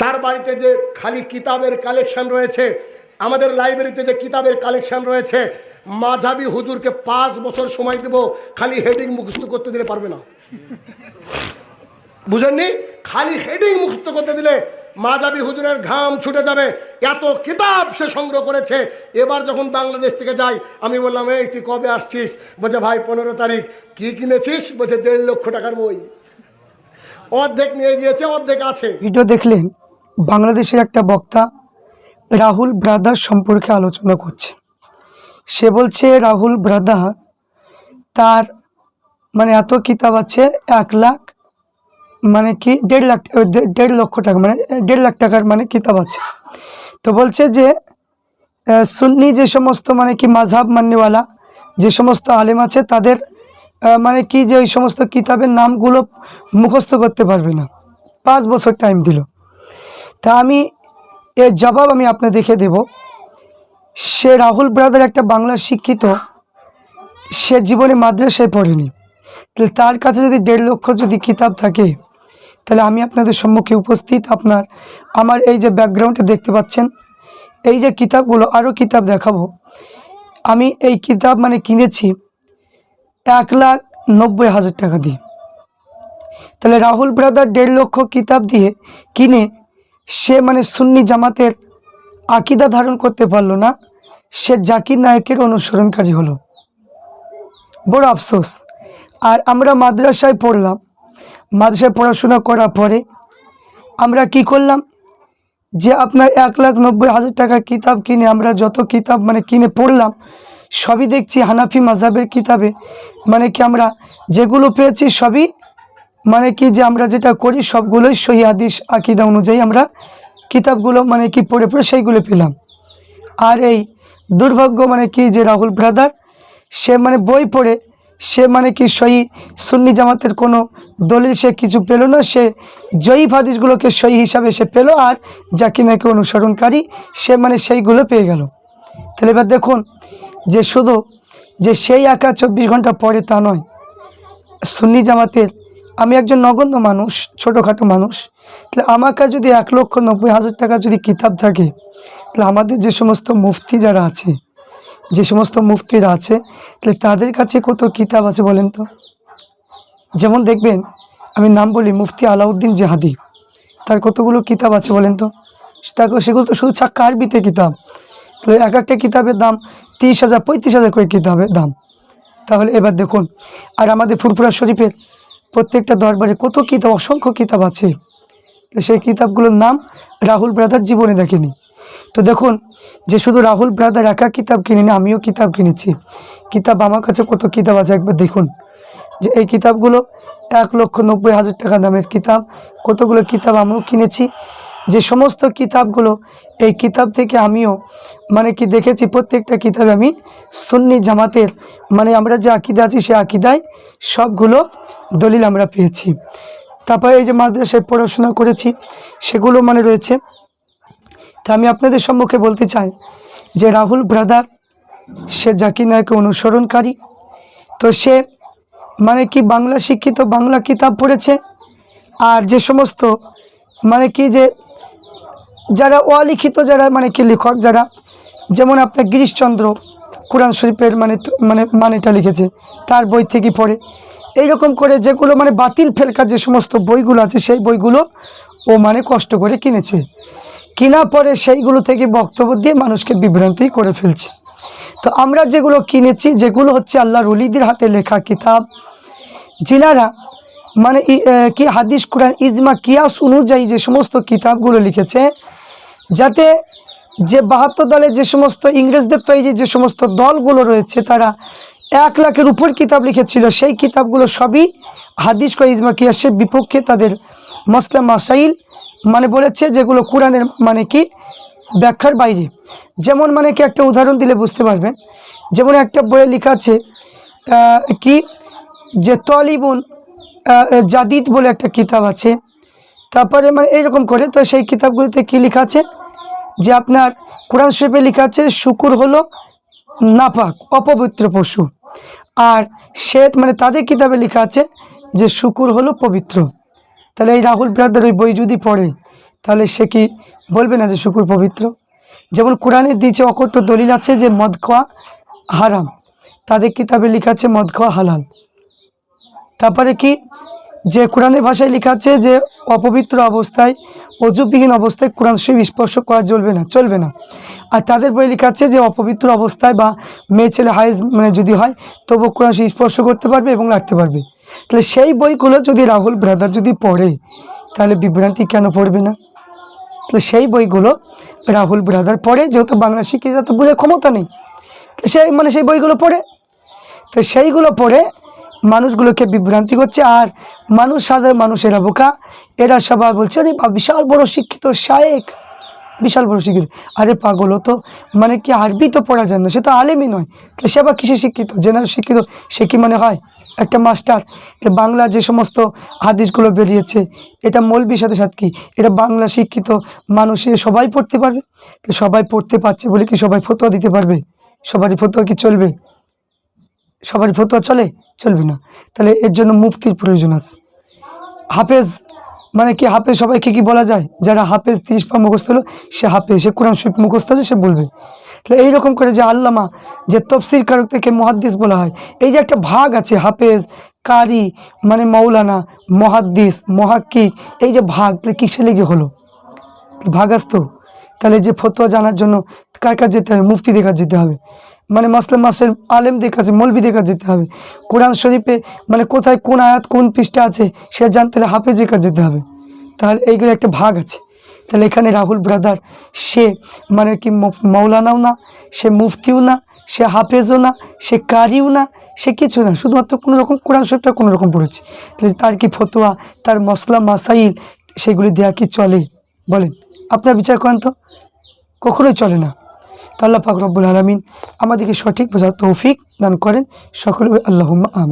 তার বাড়িতে যে খালি কিতাবের কালেকশন রয়েছে, আমাদের লাইব্রেরিতে যে কিতাবের কালেকশন রয়েছে, মাঝাবি হুজুরকে পাঁচ বছর সময় দেব, খালি হেডিং মুখস্থ করতে দিলে পারবে না। বুঝেননি? খালি হেডিং মুখস্থ করতে দিলে মাজাবি হুজুরের ঘাম ছুটে যাবে, এত কিতাব সে সংগ্রহ করেছে। এবার যখন বাংলাদেশ থেকে যাই আমি বললাম, এই, তুই কবে আসছিস? বলছে, ভাই, পনেরো তারিখ। কি কিনেছিস? বলছে, দেড় লক্ষ টাকার বই। অর্ধেক নিয়ে গিয়েছে, অর্ধেক আছে। ভিডিও দেখলেন? বাংলাদেশের একটা বক্তা রাহুল ব্রাদার সম্পর্কে আলোচনা করছে। সে বলছে, রাহুল ব্রাদার, তার মানে এত কিতাব আছে এক লাখ মানে কি দেড় লাখ, দেড় লক্ষ টাকা মানে দেড় লাখ টাকার মানে কিতাব আছে। তো বলছে যে সুন্নি যে সমস্ত মানে কি মাঝহাব মান্যওয়ালা, যে সমস্ত আলেম আছে, তাদের মানে কি যে ওই সমস্ত কিতাবের নামগুলো মুখস্থ করতে পারবে না। পাঁচ বছর টাইম দিল। তা আমি, এর জবাব আমি আপনার দেখে দেব। সে রাহুল ব্রাদার একটা বাংলা শিক্ষিত, সে জীবনে মাদ্রাসায় পড়েনি। তাহলে তার কাছে যদি দেড় লক্ষ যদি কিতাব থাকে, তাহলে আমি আপনাদের সম্মুখে উপস্থিত আপনার, আমার এই যে ব্যাকগ্রাউন্ডে দেখতে পাচ্ছেন, এই যে কিতাবগুলো, আরও কিতাব দেখাবো। আমি এই কিতাব মানে কিনেছি এক লাখ নব্বই হাজার টাকা দিয়ে। তাহলে রাহুল ব্রাদার দেড় লক্ষ কিতাব দিয়ে কিনে সে মানে সুন্নি জামাতের আকিদা ধারণ করতে পারল না। সে জাকির নায়কের অনুসরণকারী হলো। বড় আফসোস। আর আমরা মাদ্রাসায় পড়লাম। মাদ্রাসায় পড়াশোনা করার পরে আমরা কি করলাম? যে আপনার এক লাখ নব্বই হাজার টাকা কিতাব কিনে আমরা যত কিতাব মানে কিনে পড়লাম, সবই দেখছি হানাফি মাজাবের কিতাবে। মানে কি আমরা যেগুলো পেয়েছি সবই মানে কি যে আমরা যেটা করি, সবগুলোই সহি হাদিস, আকিদা অনুযায়ী আমরা কিতাবগুলো মানে কি পড়ে পড়ে সেইগুলো পেলাম। আর এই দুর্ভাগ্য মানে কি যে রাহুল ব্রাদার সে মানে বই পড়ে, সে মানে কি সহি সুন্নি জামাতের কোনো দলিল সে কিছু পেল না, সে জয়ীফ হাদিসগুলোকে সহি হিসাবে সে পেল আর যা যাকে নাকি অনুসরণকারী সে মানে সেইগুলো পেয়ে গেল। তাহলে এবার দেখুন যে শুধু যে সেই আঁকা চব্বিশ ঘণ্টা পরে তা নয়, সুন্নি জামাতের আমি একজন নগণ্য মানুষ, ছোটোখাটো মানুষ, তাহলে আমার কাছে যদি এক লক্ষ নব্বই হাজার টাকা যদি কিতাব থাকে, তাহলে আমাদের যে সমস্ত মুফতি যারা আছে, যে সমস্ত মুফতিরা আছে, তাহলে তাদের কাছে কত কিতাব আছে বলেন তো? যেমন দেখবেন, আমি নাম বলি মুফতি আলাউদ্দিন জাহাদি, তার কতগুলো কিতাব আছে বলেন তো? তাকে সেগুলো তো শুধু ছাক্কা আরবিতে কিতাব। তো এক একটা কিতাবের দাম তিরিশ হাজার, পঁয়ত্রিশ হাজার করে কিতাবের দাম। তাহলে এবার দেখুন, আর আমাদের ফুরফুরা শরীফের প্রত্যেকটা দরবারে কত কিতাব, অসংখ্য কিতাব আছে। সেই কিতাবগুলোর নাম রাহুল ব্রাদার জীবনে দেখেনি। তো দেখুন, যে শুধু রাহুল ব্রাদার একা কিতাব কিনিনি, আমিও কিতাব কিনেছি। কিতাব আমার কাছে কত কিতাব আছে, একবার দেখুন। যে এই কিতাবগুলো এক লক্ষ নব্বই হাজার টাকা দামের কিতাব, কতগুলো কিতাব আমিও কিনেছি যে সমস্ত কিতাবগুলো, এই কিতাব থেকে আমিও মানে কি দেখেছি, প্রত্যেকটা কিতাবে আমি সুন্নি জামাতের মানে আমরা যে আকিদা আছি, সে আকিদায় সবগুলো দলিল আমরা পেয়েছি। তারপরে এই যে মাদ্রাসায় পড়াশোনা করেছি, সেগুলো মানে রয়েছে। তা আমি আপনাদের সম্মুখে বলতে চাই যে রাহুল ব্রাদার, সে জাকির নায়কে অনুসরণকারী। তো সে মানে কি বাংলা শিক্ষিত বাংলা কিতাব পড়েছে, আর যে সমস্ত মানে কি যে যারা অলিখিত যারা মানে কি লেখক যারা যেমন আপনার গিরিশচন্দ্র কোরআন শরীফের মানে মানে মানেটা লিখেছে, তার বই থেকে পড়ে। এইরকম করে যেগুলো মানে বাতিল ফেলকার যে সমস্ত বইগুলো আছে, সেই বইগুলো ও মানে কষ্ট করে কিনেছে। কিনা পরে সেইগুলো থেকে বক্তব্য দিয়ে মানুষকে বিভ্রান্তি করে ফেলছে। তো আমরা যেগুলো কিনেছি, যেগুলো হচ্ছে আল্লাহ অলিদের হাতে লেখা কিতাব, যিনারা মানে কি হাদিস কোরআন ইজমা, কিয়াস অনুযায়ী যে সমস্ত কিতাবগুলো লিখেছে যাতে যে বাহাত্তর দলের যে সমস্ত ইংরেজদের তৈরি যে সমস্ত দলগুলো রয়েছে, তারা এক লাখের উপর কিতাব লিখেছিল, সেই কিতাবগুলো সবই হাদিস কোরআন ইজমা কিয়াসের বিপক্ষে তাদের মসলা মাসাইল মানে বলেছে, যেগুলো কোরআনের মানে কি ব্যাখ্যার বাইরে। যেমন মানে কি একটা উদাহরণ দিলে বুঝতে পারবেন। যেমন একটা বইয়ে লেখা আছে কি যে তলিবুন জাদিদ বলে একটা কিতাব আছে। তারপরে মানে এইরকম করে, তো সেই কিতাবগুলিতে কী লেখা আছে? যে আপনার কোরআন শরীফে লেখা আছে, শুকুর হলো নাপাক, অপবিত্র পশু। আর শ্বেত মানে তাদের কিতাবে লেখা আছে যে, শুকুর হলো পবিত্র। তাহলে এই রাহুল ব্রাদার ওই বই যদি পড়ে, তাহলে সে কি বলবে না যে, শুকুর পবিত্র? যেমন কোরআনের দিয়েছে অকট্য দলিল আছে যে মদ খাওয়া হারাম। তাদের কিতাবে লেখা আছে মদ খাওয়া হালাল। তারপরে কি? যে কোরআনের ভাষায় লেখা আছে যে, অপবিত্র অবস্থায় অজুবিহীন অবস্থায় কোরআন শরীফ স্পর্শ করা চলবে না চলবে না। আর তাদের বই লেখা আছে যে, অপবিত্র অবস্থায় বা মেয়ে, ছেলে হাইজ মানে যদি হয়, তবু কোরআন শরীফ স্পর্শ করতে পারবে এবং রাখতে পারবে। তাহলে সেই বইগুলো যদি রাহুল ব্রাদার যদি পড়ে, তাহলে বিভ্রান্তি কেন পড়বে না? তাহলে সেই বইগুলো রাহুল ব্রাদার পড়ে, যেহেতু বাংলা শিখে তো বোঝার ক্ষমতা নেই। সেই মানে সেই বইগুলো পড়ে। তো সেইগুলো পড়ে মানুষগুলোকে বিভ্রান্তি করছে আর মানুষ সাধারণ মানুষেরা বোকা। এরা সবাই বলছে, আরে বা বিশাল বড় শিক্ষিত শায়েক। বিশাল বড় শিক্ষিত। আরে পাগল তো মানে কি আরবি তো পড়া যায় না, সে তো আলেমই নয়। তাহলে সে আবার কিসে শিক্ষিত? জেনারেল শিক্ষিত, সে কি মানে হয়? একটা মাস্টার বাংলা যে সমস্ত হাদিসগুলো বেরিয়েছে, এটা মৌলবির সাথে সাথে কি? এটা বাংলা শিক্ষিত মানুষে সবাই পড়তে পারবে? তো সবাই পড়তে পারছে বলে কি সবাই ফতোয়া দিতে পারবে? সবারই ফতোয়া কি চলবে? সবারই ফতোয়া চলে, চলবে না। তাহলে এর জন্য মুফতির প্রয়োজন আছে। হাফেজ মানে কি হাফেজ সবাইকে কি বলা যায়? যারা হাফেজ তিরিশ পা মুখস্থ হলো, সে হাফেজ, সে কোরআন শরীফ মুখস্থ আছে, সে বলবে। তাহলে এইরকম করে যে আল্লামা, যে তফসির কারক থেকে মহাদ্দিস বলা হয়, এই যে একটা ভাগ আছে হাফেজ, কারি মানে মৌলানা মহাদ্দিস, মহাক্কিক, এই যে ভাগ, তাহলে কিসে লেগে হলো? ভাগ আসতো তাহলে যে ফতোয়া জানার জন্য কার কাছে যেতে হবে? মুফতি দেখার যেতে হবে। মানে মাসলাম মাসের আলেমদের কাছে, মৌলবিদের কাছে যেতে হবে। কোরআন শরীফে মানে কোথায় কোন আয়াত, কোন পৃষ্ঠা আছে, সে জানতে হলে হাফেজের কাছে যেতে হবে। তাহলে এইগুলো একটা ভাগ আছে। তাহলে এখানে রাহুল ব্রাদার সে মানে কি মৌলানাও না, সে মুফতিও না, সে হাফেজও না, সে কারিও না, সে কিছু না। শুধুমাত্র কোনো রকম কোরআন শরীফটা কোনো রকম পড়েছে। তাহলে তার কি ফতোয়া, তার মশলা মাসাইল, সেগুলি দেওয়া কি চলে? বলেন। আপনার বিচার করেন তো? কখনোই চলে না। তো আল্লাহ পাক রব্বুল আলমিন আমাদেরকে সঠিক বোঝার তৌফিক দান করেন। সকলে আল্লাহ আমি